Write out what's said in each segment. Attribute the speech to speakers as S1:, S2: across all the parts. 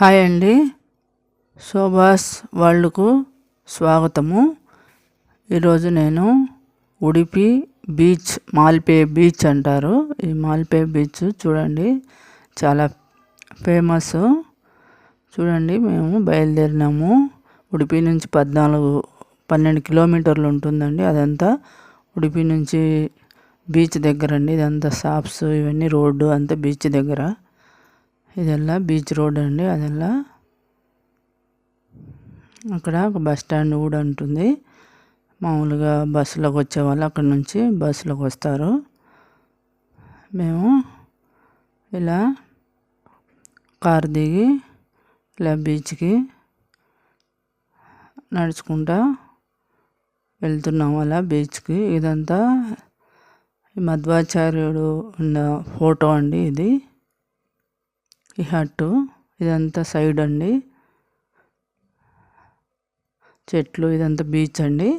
S1: Hi అండి. శోభాస్ వరల్డ్కు స్వాగతము. ఈరోజు నేను ఉడిపి బీచ్ మాల్పే బీచ్ అంటారు. ఈ మాల్పే బీచ్ చూడండి చాలా ఫేమస్. చూడండి మేము బయలుదేరినాము. ఉడిపి నుంచి పద్నాలుగు పన్నెండు కిలోమీటర్లు ఉంటుందండి. అదంతా ఉడిపి నుంచి బీచ్ దగ్గర అండి. ఇదంతా షాప్స్ ఇవన్నీ రోడ్డు అంతా బీచ్ దగ్గర. ఇదల్లా బీచ్ రోడ్ అండి అదెల్లా అక్కడ ఒక బస్ స్టాండ్ కూడా ఉంటుంది. మామూలుగా బస్సులోకి వచ్చే వాళ్ళు అక్కడ నుంచి బస్సులోకి వస్తారు. మేము ఇలా కార్ దిగి ఇలా బీచ్కి నడుచుకుంటా వెళ్తున్నాం అలా బీచ్కి. ఇదంతా మధ్వాచార్యుడు ఉన్న ఫోటో అండి ఇది. ఈ హట్టు ఇదంతా సైడ్ అండి. చెట్లు ఇదంతా బీచ్ అండి.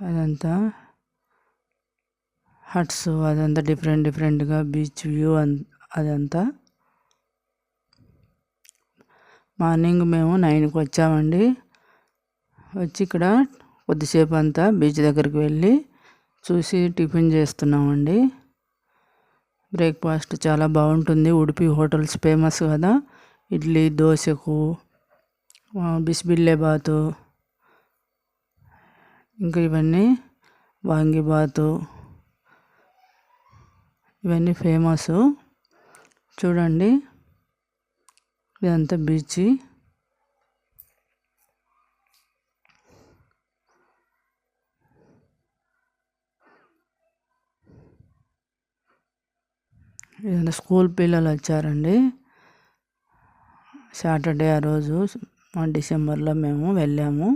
S1: అదంతా హట్స్ అదంతా డిఫరెంట్ డిఫరెంట్గా బీచ్ వ్యూ అదంతా. మార్నింగ్ మేము నైన్కి వచ్చామండి. వచ్చి ఇక్కడ కొద్దిసేపు అంతా బీచ్ దగ్గరికి వెళ్ళి చూసి టిఫిన్ చేస్తున్నామండి. బ్రేక్ఫాస్ట్ చాలా బాగుంటుంది. ఉడిపి హోటల్స్ ఫేమస్ కదా. ఇడ్లీ దోశకు బిస్బిల్లేబాతు ఇంకా ఇవన్నీ వాంగిబాతు ఇవన్నీ ఫేమస్. చూడండి ఇదంతా బీచ్. ఇదంతా స్కూల్ పిల్లలు వచ్చారండి. సాటర్డే ఆ రోజు డిసెంబర్లో మేము వెళ్ళాము.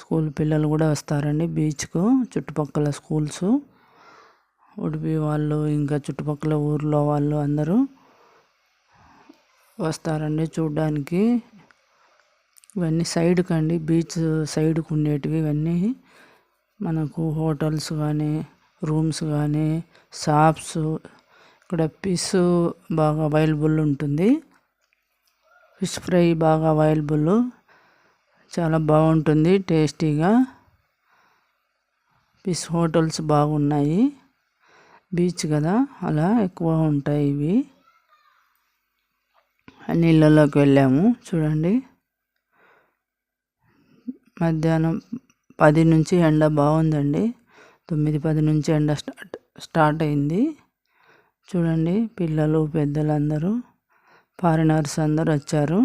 S1: స్కూల్ పిల్లలు కూడా వస్తారండి బీచ్కు చుట్టుపక్కల స్కూల్స్. ఉడిపి వాళ్ళు ఇంకా చుట్టుపక్కల ఊర్లో వాళ్ళు అందరూ వస్తారండి చూడ్డానికి. ఇవన్నీ సైడ్కి అండి బీచ్ సైడ్కి ఉండేటివి ఇవన్నీ. మనకు హోటల్స్ కానీ రూమ్స్ కానీ షాప్స్ ఇక్కడ ఫిష్ బాగా అవైలబుల్ ఉంటుంది. ఫిష్ ఫ్రై బాగా అవైలబుల్ చాలా బాగుంటుంది టేస్టీగా. ఫిష్ హోటల్స్ బాగున్నాయి. బీచ్ కదా అలా ఎక్కువ ఉంటాయి ఇవి. నీళ్ళలోకి వెళ్ళాము చూడండి. మధ్యాహ్నం పది నుంచి ఎండ బాగుందండి. తొమ్మిది పది నుంచి ఎండ స్టార్ట్ స్టార్ట్ అయింది. చూడండి పిల్లలు పెద్దలు అందరూ ఫారినర్స్ అందరు వచ్చారు.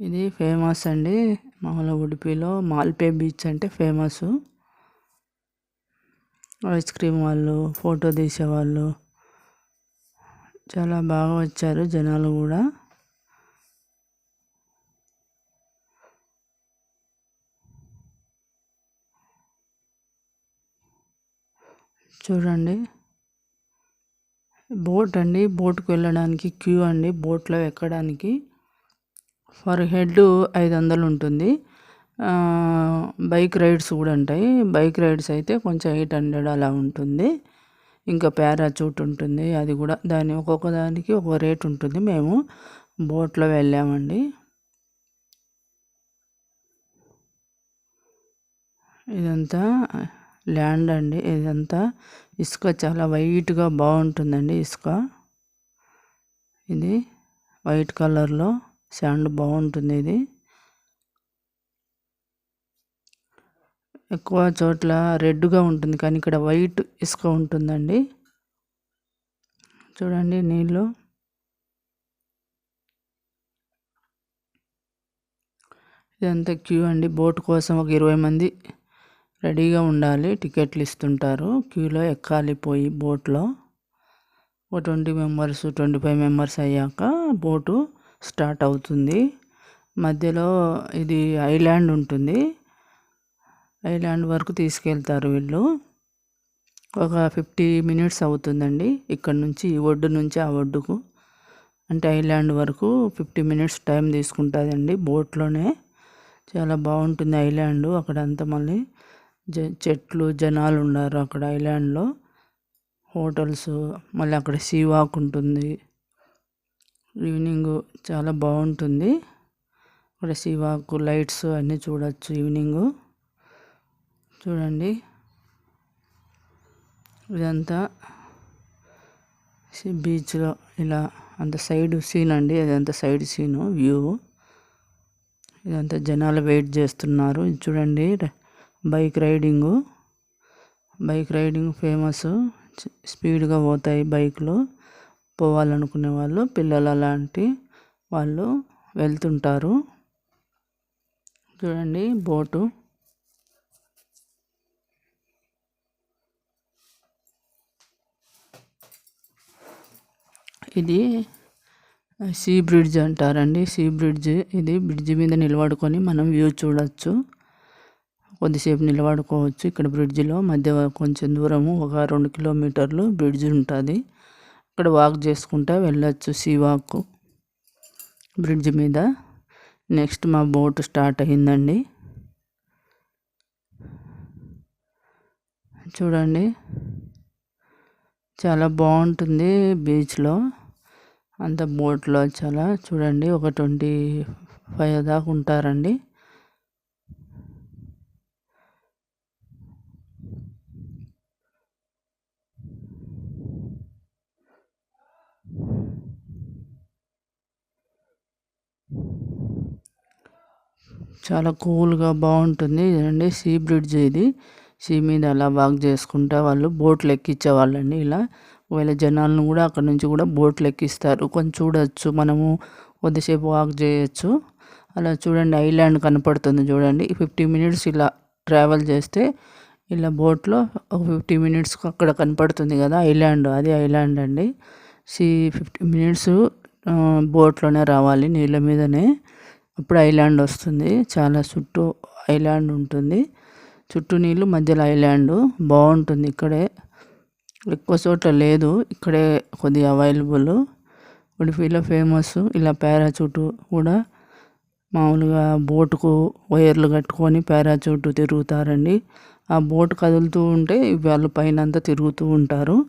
S1: ఇది ఫేమస్ అండి మామూలు ఉడిపిలో మాల్పే బీచ్ అంటే ఫేమస్ ఐస్ క్రీమ్ వాళ్ళు ఫోటో తీసేవాళ్ళు. చాలా బాగా వచ్చారు జనాలు కూడా. చూడండి. బోట్ అండి. బోట్కి వెళ్ళడానికి క్యూ అండి. బోట్లో ఎక్కడానికి. ఫర్ హెడ్ ఐదు వందలు ఉంటుంది బైక్ రైడ్స్ కూడా ఉంటాయి. బైక్ రైడ్స్ అయితే కొంచెం ఎయిట్ హండ్రెడ్ అలా ఉంటుంది. ఇంకా పారాచూట్ ఉంటుంది. అది కూడా దాని ఒక్కొక్క దానికి ఒక రేట్ ఉంటుంది. మేము బోట్లో వెళ్ళామండి. ఇదంతా ల్యాండ్ అండి. ఇదంతా ఇసుక చాలా వైట్గా బాగుంటుందండి ఇసుక. ఇది వైట్ కలర్లో శాండ్ బాగుంటుంది ఇది. ఎక్కువ చోట్ల రెడ్గా ఉంటుంది కానీ ఇక్కడ వైట్ ఇసుక ఉంటుందండి. చూడండి నీళ్ళు. ఇదంతా క్యూ అండి. బోట్ కోసం ఒక ఇరవై మంది రెడీగా ఉండాలి. టికెట్లు ఇస్తుంటారు. క్యూలో ఎక్కాలి పోయి బోట్లో. ఒక twenty members twenty five members అయ్యాక బోటు స్టార్ట్ అవుతుంది. మధ్యలో ఇది ఐలాండ్ ఉంటుంది. ఐలాండ్ వరకు తీసుకెళ్తారు వీళ్ళు. ఒక ఫిఫ్టీ మినిట్స్ అవుతుందండి. ఇక్కడ నుంచి ఈ ఒడ్డు నుంచి ఆ ఒడ్డుకు. అంటే ఐలాండ్ వరకు ఫిఫ్టీ మినిట్స్ టైం తీసుకుంటుందండి. బోట్లోనే చాలా బాగుంటుంది ఐలాండ్. అక్కడంతా మళ్ళీ జ చెట్లు జనాలు ఉన్నారు అక్కడ ఐలాండ్లో. హోటల్స్ మళ్ళీ అక్కడ సీ వాక్ ఉంటుంది. ఈవినింగ్ చాలా బాగుంటుంది. అక్కడ సీ వాక్ లైట్స్ అన్నీ చూడొచ్చు ఈవినింగ్. చూడండి. ఇదంతా బీచ్లో ఇలా అంత సైడ్ సీన్ అండి. అదంతా సైడ్ సీను వ్యూ. ఇదంతా జనాలు వెయిట్ చేస్తున్నారు. చూడండి. Bike riding. Bike riding famous. స్పీడ్గా పోతాయి బైక్లు. పోవాలనుకునే వాళ్ళు పిల్లలు అలాంటి వాళ్ళు వెళ్తుంటారు. చూడండి బోటు. ఇది సీ బ్రిడ్జ్ అంటారండి. సీ బ్రిడ్జ్ ఇది బ్రిడ్జ్ మీద నిలబడుకొని మనం వ్యూ చూడొచ్చు. కొద్దిసేపు నిలబడుకోవచ్చు. ఇక్కడ బ్రిడ్జిలో మధ్య కొంచెం దూరము ఒక రెండు కిలోమీటర్లు బ్రిడ్జ్ ఉంటుంది. ఇక్కడ వాక్ చేసుకుంటా వెళ్ళొచ్చు సీ వాక్ బ్రిడ్జ్ మీద. నెక్స్ట్ మా బోట్ స్టార్ట్ అయిందండి. చూడండి. చాలా బాగుంటుంది బీచ్లో. అంత బోట్లో చాలా చూడండి ఒక ట్వంటీ ఫైవ్ దాకా ఉంటారండి. చాలా కూల్గా బాగుంటుంది ఇదండి సీ బ్రిడ్జ్ ఇది. సీ మీద అలా వాక్ చేసుకుంటా వాళ్ళు బోట్లు ఎక్కించేవాళ్ళండి ఇలా. ఒకవేళ జనాలను కూడా అక్కడ నుంచి కూడా బోట్లు ఎక్కిస్తారు. కొంచెం చూడొచ్చు. మనము కొద్దిసేపు వాక్ చేయొచ్చు. అలా చూడండి ఐలాండ్ కనపడుతుంది చూడండి. ఫిఫ్టీ మినిట్స్ ఇలా ట్రావెల్ చేస్తే ఇలా బోట్లో ఒక ఫిఫ్టీ మినిట్స్ అక్కడ కనపడుతుంది కదా ఐలాండ్. అది ఐలాండ్ అండి. సీ ఫిఫ్టీ మినిట్స్ బోట్లోనే రావాలి నీళ్ళ మీదనే. అప్పుడు ఐలాండ్ వస్తుంది. చాలా చుట్టూ ఐలాండ్ ఉంటుంది. చుట్టూ నీళ్ళు మధ్యలో ఐలాండ్. బాగుంటుంది ఇక్కడే. ఎక్కువ చోట్ల లేదు. ఇక్కడే కొద్దిగా అవైలబుల్ ఉడిపిలో ఫేమస్ ఇలా పారాచూట్ కూడా మామూలుగా బోటుకు వైర్లు కట్టుకొని పారాచూట్ తిరుగుతారండి. ఆ బోట్ కదులుతూ ఉంటే వాళ్ళు పైన అంతా తిరుగుతూ ఉంటారు.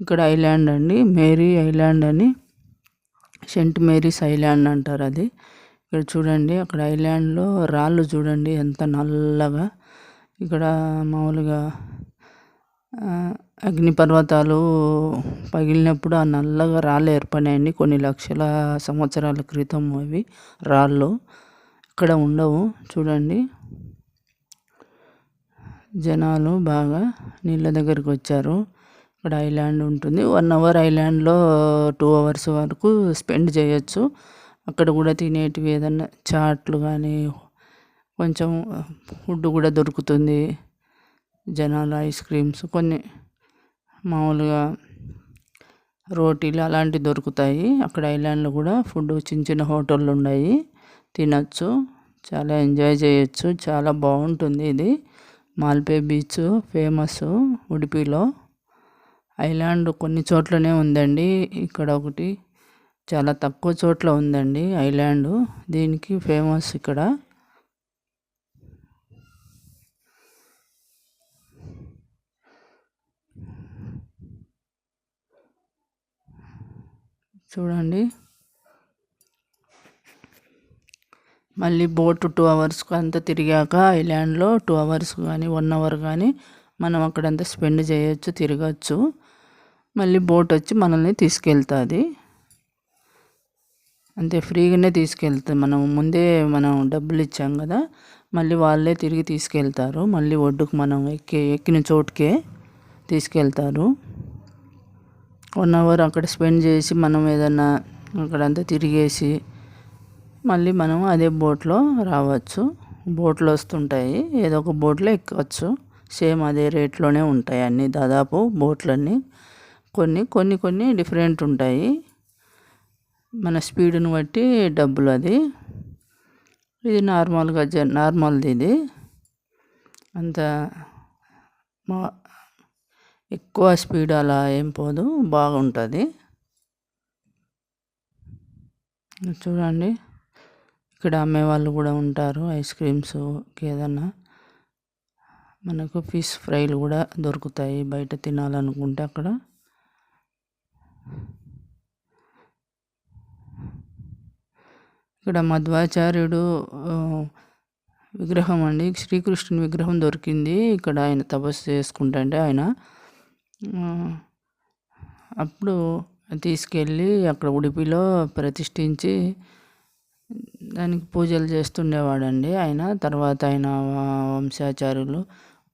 S1: ఇక్కడ ఐలాండ్ అండి. మేరీ ఐలాండ్ అని. సెంట్ మేరీస్ ఐలాండ్ అంటారు అది. ఇక్కడ చూడండి అక్కడ ఐలాండ్లో రాళ్ళు చూడండి ఎంత నల్లగా. ఇక్కడ మామూలుగా అగ్నిపర్వతాలు పగిలినప్పుడు ఆ నల్లగా రాళ్ళు ఏర్పడినాయండి కొన్ని లక్షల సంవత్సరాల క్రితం అవి రాళ్ళు. ఇక్కడ ఉండవు చూడండి. జనాలు బాగా నీళ్ళ దగ్గరికి వచ్చారు. ఇక్కడ ఐలాండ్ ఉంటుంది వన్ అవర్ ఐలాండ్లో టూ అవర్స్ వరకు స్పెండ్ చేయొచ్చు. అక్కడ కూడా తినేటివి ఏదన్నా చాట్లు కానీ కొంచెం ఫుడ్ కూడా దొరుకుతుంది. జనాలు ఐస్ క్రీమ్స్ కొన్ని మామూలుగా రోటీలు అలాంటివి దొరుకుతాయి. అక్కడ ఐలాండ్లో కూడా ఫుడ్ చిన్న చిన్న హోటళ్ళు ఉన్నాయి. తినచ్చు చాలా ఎంజాయ్ చేయొచ్చు చాలా బాగుంటుంది ఇది. మాల్పే బీచ్ ఫేమస్ ఉడిపిలో. ఐలాండ్ కొన్ని చోట్లనే ఉందండి. ఇక్కడ ఒకటి చాలా తక్కువ చోట్ల ఉందండి ఐలాండ్. దీనికి ఫేమస్ ఇక్కడ. చూడండి. మళ్ళీ బోట్ టూ అవర్స్కు అంతా తిరిగాక ఐలాండ్లో టూ అవర్స్ కానీ వన్ అవర్ కానీ మనం అక్కడంతా స్పెండ్ చేయొచ్చు తిరగచ్చు. మళ్ళీ బోట్ వచ్చి మనల్ని తీసుకెళ్తుంది. అంతే ఫ్రీగానే తీసుకెళ్తాం మనం ముందే మనం డబ్బులు ఇచ్చాం కదా మళ్ళీ వాళ్ళే తిరిగి తీసుకెళ్తారు. మళ్ళీ ఒడ్డుకు మనం ఎక్కి ఎక్కిన చోటుకే తీసుకెళ్తారు. వన్ అవర్ అక్కడ స్పెండ్ చేసి మనం ఏదన్నా అక్కడంతా తిరిగేసి మళ్ళీ మనం అదే బోట్లో రావచ్చు. బోట్లు వస్తుంటాయి. ఏదో ఒక బోట్లో ఎక్కవచ్చు సేమ్ అదే రేట్లోనే ఉంటాయి అన్నీ. దాదాపు బోట్లన్నీ కొన్ని కొన్ని కొన్ని డిఫరెంట్ ఉంటాయి. మన స్పీడ్ని బట్టి డబ్బులు అది. ఇది నార్మల్గా జ నార్మల్ది ఇది. అంత మా ఎక్కువ స్పీడ్ అలా ఏం పోదు బాగుంటుంది. చూడండి ఇక్కడ అమ్మే వాళ్ళు కూడా ఉంటారు ఐస్ క్రీమ్స్ ఏదన్నా మనకు ఫిష్ ఫ్రైలు కూడా దొరుకుతాయి బయట తినాలనుకుంటే అక్కడ. ఇక్కడ మధ్వాచార్యుడు విగ్రహం అండి. శ్రీకృష్ణుని విగ్రహం దొరికింది. ఇక్కడ ఆయన తపస్సు చేసుకుంటుంటే ఆయన అప్పుడు తీసుకెళ్ళి అక్కడ ఉడిపిలో ప్రతిష్ఠించి దానికి పూజలు చేస్తుండేవాడండి ఆయన. తర్వాత ఆయన వంశాచార్యులు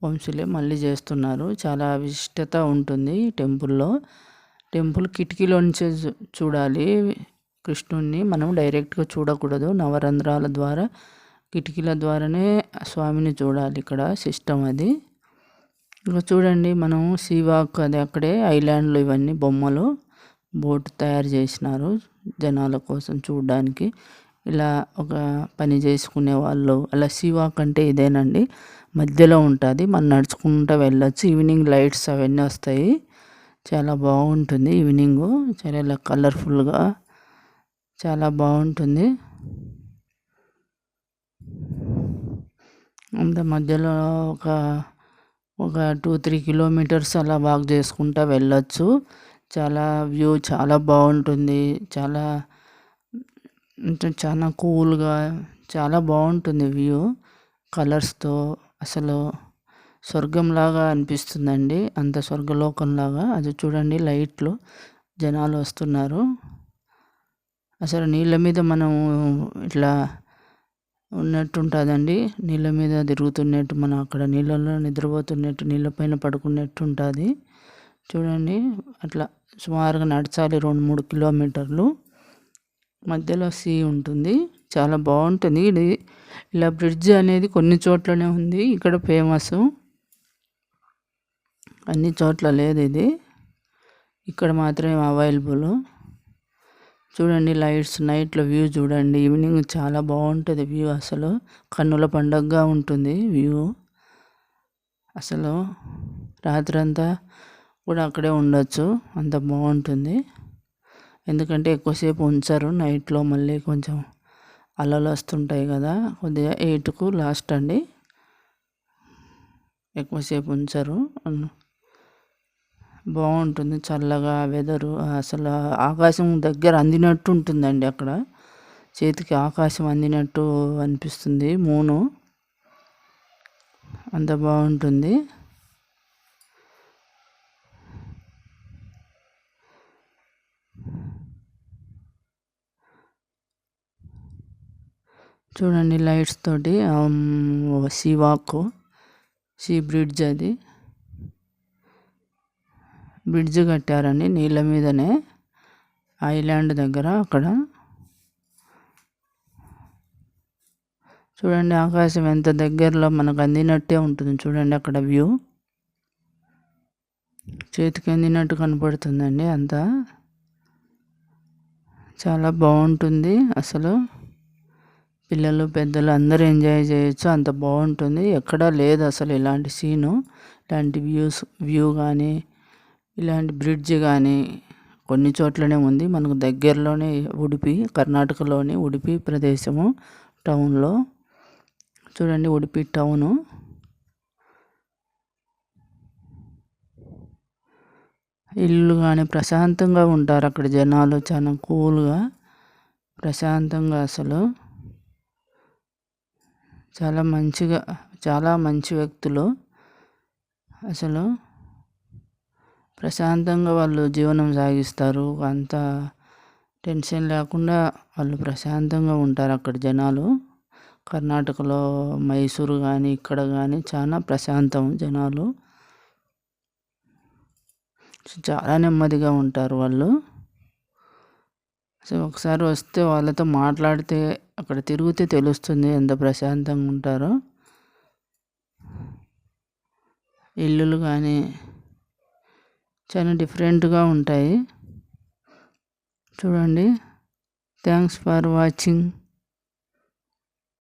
S1: వంశులే మళ్ళీ చేస్తున్నారు. చాలా విశిష్టత ఉంటుంది టెంపుల్లో. టెంపుల్ కిటికీలోంచి చూడాలి. కృష్ణుణ్ణి మనం డైరెక్ట్గా చూడకూడదు. నవరంధ్రాల ద్వారా కిటికీల ద్వారానే స్వామిని చూడాలి ఇక్కడ సిస్టమ్ అది. ఇంకా చూడండి మనం సీవాక్ అది అక్కడే ఐలాండ్లో ఇవన్నీ బొమ్మలు బోట్ తయారు చేసినారు జనాల కోసం చూడడానికి. ఇలా ఒక పని చేసుకునే వాళ్ళు అలా సీవాక్ అంటే ఇదేనండి. మధ్యలో ఉంటుంది మనం నడుచుకుంటూ వెళ్ళొచ్చు. ఈవినింగ్ లైట్స్ అవన్నీ వస్తాయి. చాలా బాగుంటుంది ఈవినింగ్. చాలా ఇలా కలర్ఫుల్గా చాలా బాగుంటుంది. అంత మధ్యలో ఒక ఒక టూ త్రీ కిలోమీటర్స్ అలా వాక్ చేసుకుంటా వెళ్ళొచ్చు. చాలా వ్యూ చాలా బాగుంటుంది. చాలా అంటే చాలా కూల్గా చాలా బాగుంటుంది వ్యూ. కలర్స్తో అసలు స్వర్గంలాగా అనిపిస్తుందండి. అంత స్వర్గలోకంలాగా. అది చూడండి లైట్లు. జనాలు వస్తున్నారు. అసలు నీళ్ళ మీద మనం ఇట్లా ఉన్నట్టు ఉంటుందండి నీళ్ళ మీద తిరుగుతున్నట్టు మనం అక్కడ నీళ్ళలో నిద్రపోతున్నట్టు నీళ్ళ పైన పడుకున్నట్టు ఉంటుంది చూడండి అట్లా సుమారుగా నడచాలి రెండు మూడు కిలోమీటర్లు. మధ్యలో సీ ఉంటుంది. చాలా బాగుంటుంది. ఇది ఇలా బ్రిడ్జ్ అనేది కొన్ని చోట్లనే ఉంది. ఇక్కడ ఫేమస్. అన్ని చోట్ల లేదు ఇది. ఇక్కడ మాత్రమే అవైలబుల్. చూడండి లైట్స్ నైట్లో వ్యూ చూడండి. ఈవినింగ్ చాలా బాగుంటుంది వ్యూ అసలు. కన్నుల పండగగా ఉంటుంది వ్యూ. అసలు రాత్రంతా కూడా అక్కడే ఉండొచ్చు. అంత బాగుంటుంది. ఎందుకంటే ఎక్కువసేపు ఉంచరు. నైట్లో మళ్ళీ కొంచెం అలలు వస్తుంటాయి కదా. కొద్దిగా ఎయిట్కు లాస్ట్ అండి. ఎక్కువసేపు ఉంచరు. బాగుంటుంది చల్లగా వెదరు అసలు ఆకాశం దగ్గర అందినట్టు ఉంటుందండి అక్కడ. చేతికి ఆకాశం అందినట్టు అనిపిస్తుంది. మూను. అంత బాగుంటుంది. చూడండి లైట్స్ తోటి సీ వాక్ సీ బ్రిడ్జ్ అది. బ్రిడ్జ్ కట్టారని నీళ్ళ మీదనే ఐలాండ్ దగ్గర అక్కడ. చూడండి ఆకాశం ఎంత దగ్గరలో మనకు అందినట్టే ఉంటుంది. చూడండి అక్కడ వ్యూ. చేతికి అందినట్టు కనపడుతుందండి అంతా. చాలా బాగుంటుంది అసలు. పిల్లలు పెద్దలు అందరూ ఎంజాయ్ చేయొచ్చు. అంత బాగుంటుంది. ఎక్కడా లేదు అసలు ఇలాంటి సీను. ఇలాంటి వ్యూస్ వ్యూ కానీ ఇలాంటి బ్రిడ్జ్ కానీ కొన్ని చోట్లనే ఉంది. మనకు దగ్గరలోనే ఉడిపి కర్ణాటకలోని ఉడిపి ప్రదేశము టౌన్లో. చూడండి ఉడిపి టౌను. ఇల్లు కానీ ప్రశాంతంగా ఉంటారు అక్కడ జనాలు చాలా కూల్గా ప్రశాంతంగా అసలు. చాలా మంచిగా చాలా మంచి వ్యక్తులు అసలు. ప్రశాంతంగా వాళ్ళు జీవనం సాగిస్తారు. అంత టెన్షన్ లేకుండా వాళ్ళు ప్రశాంతంగా ఉంటారు అక్కడ జనాలు. కర్ణాటకలో మైసూరు కానీ ఇక్కడ కానీ చాలా ప్రశాంతం జనాలు. చాలా నెమ్మదిగా ఉంటారు వాళ్ళు. సో ఒకసారి వస్తే వాళ్ళతో మాట్లాడితే అక్కడ తిరిగితే తెలుస్తుంది ఎంత ప్రశాంతంగా ఉంటారో. ఇల్లులు కానీ చాలా డిఫరెంట్గా ఉంటాయి. చూడండి. Thanks for watching.